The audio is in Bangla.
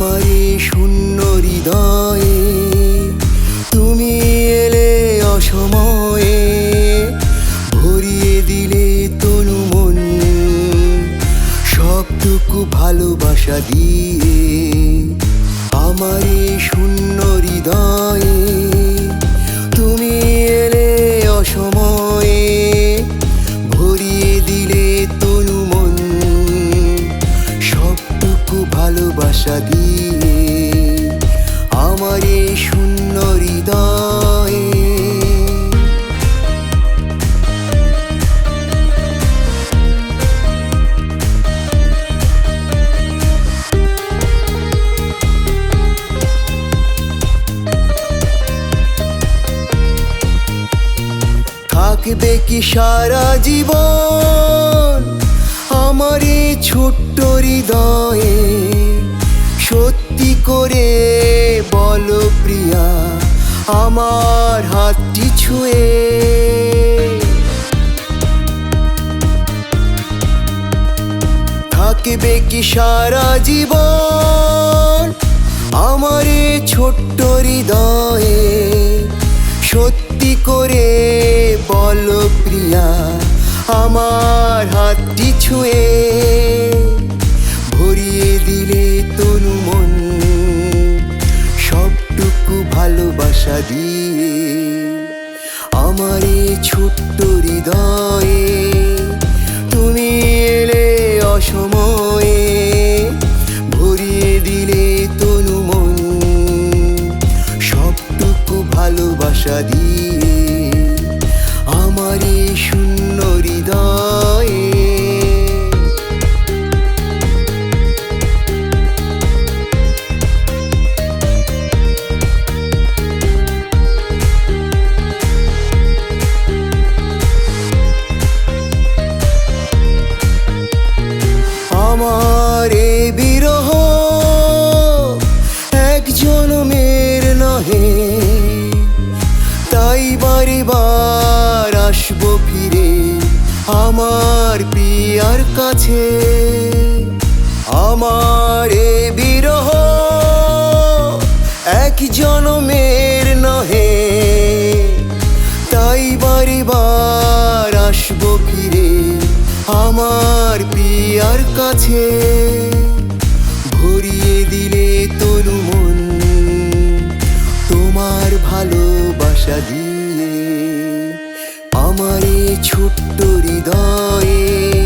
আমারে শূন্য হৃদয়ে তুমি এলে অসময়ে, ভরিয়ে দিলে তনু মন সবটুকু ভালোবাসা দিয়ে। আমারে শূন্য হৃদয়ে শূন্য হৃদয়ে। থাকবে কি সারা জীবন আমার এই ছোট্ট হৃদয়ে? সত্যি করে বলো প্রিয়া, আমার হাতটি ছুঁয়ে। থাকবে কি সারা জীবন আমার ছোট্ট হৃদয়ে? সত্যি করে বলো প্রিয়া, আমার হাতটি ছুঁয়ে। আমার ছোট্ট হৃদয়ে তুমি এলে অসময়ে, ভরিয়ে দিলে তনু মন সবটুকু ভালোবাসা দিয়ে। আমার শূন্য হৃদয়ে আমার বিরহ এক জনমের নহে। তাই বারে বার আসব ফিরে আমার প্রিয়ার কাছে। আমার এ বিরহ এক জনমের নহে। তাই বারে বার আমার পিয়ার কাছে ভরিয়ে দিলে তনু মন তোমার ভালোবাসা দিয়ে আমার ছোট্ট হৃদয়ে